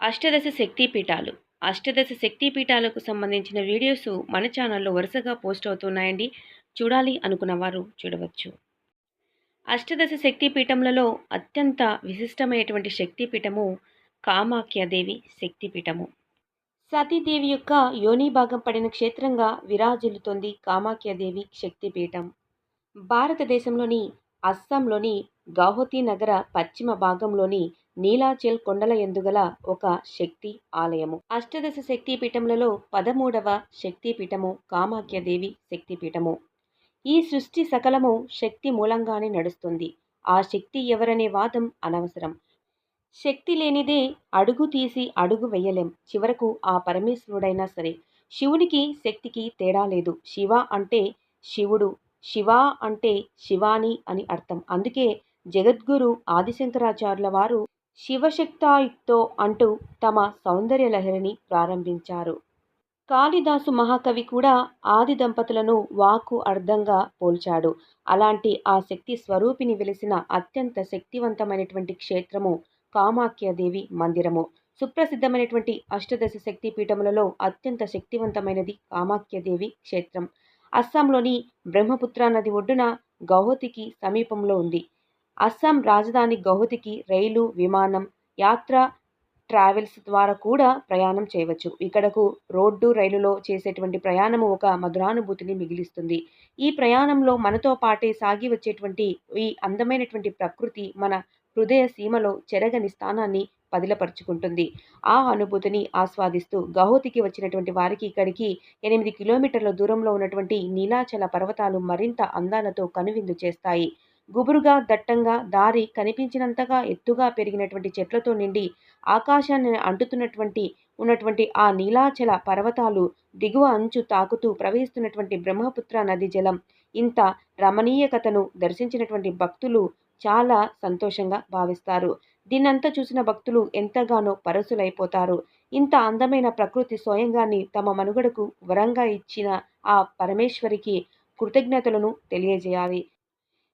అష్టదశ శక్తి పీఠాలు అష్టదశ శక్తి పీఠాలకు సంబంధించిన వీడియోస్ మన ఛానల్లో వరుసగా పోస్ట్ అవుతున్నాయండి. చూడాలి అనుకున్న వారు చూడవచ్చు. అష్టదశ శక్తిపీఠములలో అత్యంత విశిష్టమైనటువంటి శక్తి పీఠము కామాఖ్యాదేవి శక్తి పీఠము సతీదేవి యొక్క యోని భాగం పడిన క్షేత్రంగా విరాజిల్లుతోంది కామాఖ్యాదేవి శక్తిపీఠం. భారతదేశంలోని అస్సాంలోని గౌహతి నగర పశ్చిమ భాగంలోని నీలాచల్ కొండల ఎందుగల ఒక శక్తి ఆలయము. అష్టదశ శక్తి పీఠములలో పదమూడవ శక్తి పీఠము కామాఖ్యదేవి శక్తి పీఠము ఈ సృష్టి సకలము శక్తి మూలంగానే నడుస్తుంది. ఆ శక్తి ఎవరనే వాదం అనవసరం. శక్తి లేనిదే అడుగు తీసి అడుగు వెయ్యలేం చివరకు ఆ పరమేశ్వరుడైనా సరే. శివునికి శక్తికి తేడా లేదు. శివ అంటే శివుడు. శివ అంటే శివాని అని అర్థం. అందుకే జగద్గురు ఆదిశంకరాచార్యుల వారు శివశక్తాయుక్తో అంటూ తమ సౌందర్య లహరిని ప్రారంభించారు. కాళిదాసు మహాకవి కూడా ఆది దంపతులను వాకు అర్థంగా పోల్చాడు. అలాంటి ఆ శక్తి స్వరూపిని వెలిసిన అత్యంత శక్తివంతమైనటువంటి క్షేత్రము కామాఖ్యదేవి మందిరము. సుప్రసిద్ధమైనటువంటి అష్టదశ శక్తి పీఠములలో అత్యంత శక్తివంతమైనది కామాఖ్యదేవి క్షేత్రం. అస్సాంలోని బ్రహ్మపుత్ర నది ఒడ్డున గౌహతికి సమీపంలో ఉంది. అస్సాం రాజధాని గౌహతికి రైలు విమానం యాత్ర ట్రావెల్స్ ద్వారా కూడా ప్రయాణం చేయవచ్చు. ఇక్కడకు రోడ్డు రైలులో చేసేటువంటి ప్రయాణము ఒక మధురానుభూతిని మిగిలిస్తుంది. ఈ ప్రయాణంలో మనతో పాటే సాగి వచ్చేటువంటి ఈ అందమైనటువంటి ప్రకృతి మన హృదయ సీమలో చెరగని స్థానాన్ని పదిలపరుచుకుంటుంది. ఆ అనుభూతిని ఆస్వాదిస్తూ గౌహతికి వచ్చినటువంటి వారికి ఇక్కడికి ఎనిమిది కిలోమీటర్ల దూరంలో ఉన్నటువంటి నీలాచల పర్వతాలు మరింత అందాలతో కనువిందు చేస్తాయి. గుబురుగా దట్టంగా దారి కనిపించినంతగా ఎత్తుగా పెరిగినటువంటి చెట్లతో నిండి ఆకాశాన్ని అంటుతున్నటువంటి ఉన్నటువంటి ఆ నీలాచల పర్వతాలు దిగువ అంచు తాకుతూ ప్రవహిస్తున్నటువంటి బ్రహ్మపుత్ర నది జలం. ఇంత రమణీయకతను దర్శించినటువంటి భక్తులు చాలా సంతోషంగా భావిస్తారు. దీన్నంతా చూసిన భక్తులు ఎంతగానో పరసులైపోతారు. ఇంత అందమైన ప్రకృతి స్వయంగాన్ని తమ మనుగడకు వరంగా ఇచ్చిన ఆ పరమేశ్వరికి కృతజ్ఞతలను తెలియజేయాలి.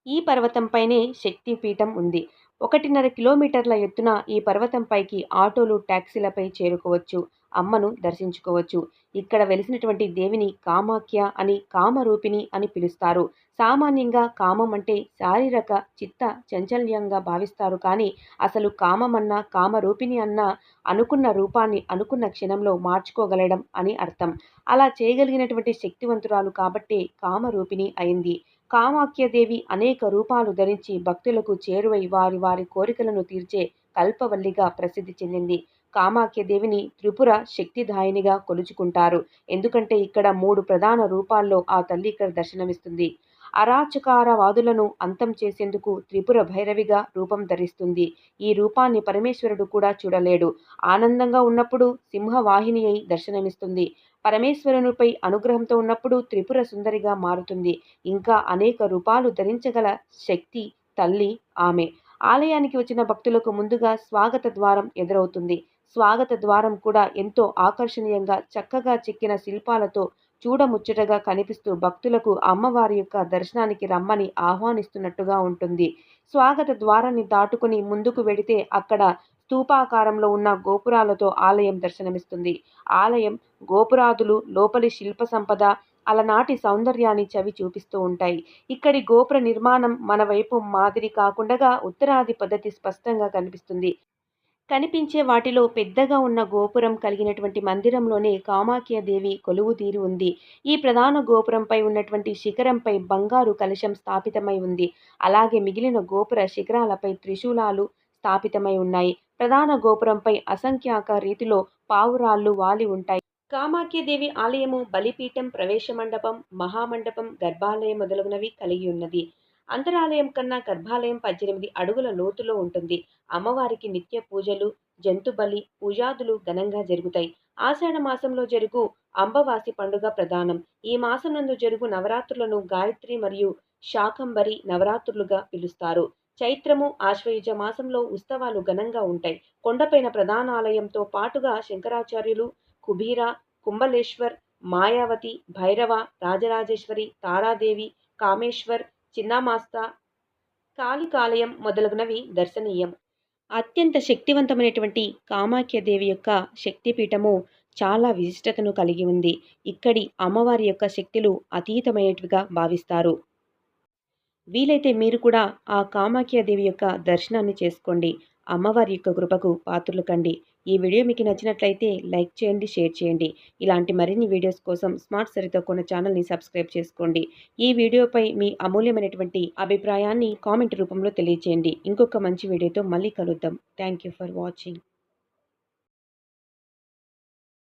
ఈ పర్వతంపైనే శక్తిపీఠం ఉంది. ఒకటిన్నర కిలోమీటర్ల ఎత్తున ఈ పర్వతంపైకి ఆటోలు ట్యాక్సీలపై చేరుకోవచ్చు. అమ్మను దర్శించుకోవచ్చు. ఇక్కడ వెలిసినటువంటి దేవిని కామాఖ్య అని కామరూపిణి అని పిలుస్తారు. సామాన్యంగా కామం అంటే శారీరక చిత్త చంచల్యంగా భావిస్తారు. కానీ అసలు కామమన్నా కామరూపిణి అన్నా అనుకున్న రూపాన్ని అనుకున్న క్షణంలో మార్చుకోగలడం అని అర్థం. అలా చేయగలిగినటువంటి శక్తివంతురాలు కాబట్టే కామరూపిణి అయింది. కామాఖ్యదేవి అనేక రూపాలు ధరించి భక్తులకు చేరువై వారి వారి కోరికలను తీర్చే కల్పవల్లిగా ప్రసిద్ధి చెందింది. కామాఖ్యదేవిని త్రిపుర శక్తిదాయినిగా కొలుచుకుంటారు. ఎందుకంటే ఇక్కడ మూడు ప్రధాన రూపాల్లో ఆ తల్లి ఇక్కడ దర్శనమిస్తుంది. అరాచకారవాదులను అంతం చేసేందుకు త్రిపుర భైరవిగా రూపం ధరిస్తుంది. ఈ రూపాన్ని పరమేశ్వరుడు కూడా చూడలేడు. ఆనందంగా ఉన్నప్పుడు సింహవాహిని అయి దర్శనమిస్తుంది. పరమేశ్వరునిపై అనుగ్రహంతో ఉన్నప్పుడు త్రిపుర సుందరిగా మారుతుంది. ఇంకా అనేక రూపాలు ధరించగల శక్తి తల్లి ఆమె. ఆలయానికి వచ్చిన భక్తులకు ముందుగా స్వాగత ద్వారం ఎదురవుతుంది. స్వాగత ద్వారం కూడా ఎంతో ఆకర్షణీయంగా చక్కగా చెక్కిన శిల్పాలతో చూడముచ్చటగా కనిపిస్తూ భక్తులకు అమ్మవారి యొక్క దర్శనానికి రమ్మని ఆహ్వానిస్తున్నట్టుగా ఉంటుంది. స్వాగత ద్వారాన్ని దాటుకుని ముందుకు వెడితే అక్కడ స్తూపాకారంలో ఉన్న గోపురాలతో ఆలయం దర్శనమిస్తుంది. ఆలయం గోపురాదులు లోపలి శిల్ప సంపద అలనాటి సౌందర్యాన్ని చవి చూపిస్తూ ఉంటాయి. ఇక్కడి గోపుర నిర్మాణం మన వైపు మాదిరి కాకుండా ఉత్తరాది పద్ధతి స్పష్టంగా కనిపిస్తుంది. కనిపించే వాటిలో పెద్దగా ఉన్న గోపురం కలిగినటువంటి మందిరంలోనే కామాఖ్యదేవి కొలువు తీరి ఉంది. ఈ ప్రధాన గోపురంపై ఉన్నటువంటి శిఖరంపై బంగారు కలశం స్థాపితమై ఉంది. అలాగే మిగిలిన గోపుర శిఖరాలపై త్రిశూలాలు స్థాపితమై ఉన్నాయి. ప్రధాన గోపురంపై అసంఖ్యాక రీతిలో పావురాళ్ళు వాలి ఉంటాయి. కామాఖ్యదేవి ఆలయము బలిపీఠం ప్రవేశ మండపం మహామండపం గర్భాలయం మొదలగునవి కలిగి ఉన్నది. అంతరాలయం కన్నా గర్భాలయం పద్దెనిమిది అడుగుల లోతులో ఉంటుంది. అమ్మవారికి నిత్య పూజలు జంతుబలి పూజాదులు ఘనంగా జరుగుతాయి. ఆషాఢ మాసంలో జరుగు అంబవాసి పండుగ ప్రధానం. ఈ మాసనందు జరుగు నవరాత్రులను గాయత్రి మరియు శాకంబరి నవరాత్రులుగా పిలుస్తారు. చైత్రము ఆశ్వయుజ మాసంలో ఉత్సవాలు ఘనంగా ఉంటాయి. కొండపైన ప్రధాన ఆలయంతో పాటుగా శంకరాచార్యులు కుబీర కుంభలేశ్వర్ మాయావతి భైరవ రాజరాజేశ్వరి తారాదేవి కామేశ్వర్ చిన్నమాస్తా కాళికాలయం మొదలగునవి దర్శనీయం. అత్యంత శక్తివంతమైనటువంటి కామాఖ్యదేవి యొక్క శక్తిపీఠము చాలా విశిష్టతను కలిగి ఉంది. ఇక్కడి అమ్మవారి యొక్క శక్తులు అతీతమైనటివిగా భావిస్తారు. వీలైతే మీరు కూడా ఆ కామాఖ్యదేవి యొక్క దర్శనాన్ని చేసుకోండి. అమ్మవారి యొక్క కృపకు పాత్రలు కండి. ఈ వీడియో మీకు నచ్చినట్లయితే లైక్ చేయండి షేర్ చేయండి. ఇలాంటి మరిన్ని వీడియోస్ కోసం స్మార్ట్ సరితో కొన్న ఛానల్ని సబ్స్క్రైబ్ చేసుకోండి. ఈ వీడియోపై మీ అమూల్యమైనటువంటి అభిప్రాయాన్ని కామెంట్ రూపంలో తెలియచేయండి. ఇంకొక మంచి వీడియోతో మళ్ళీ కలుద్దాం. Thank you for watching.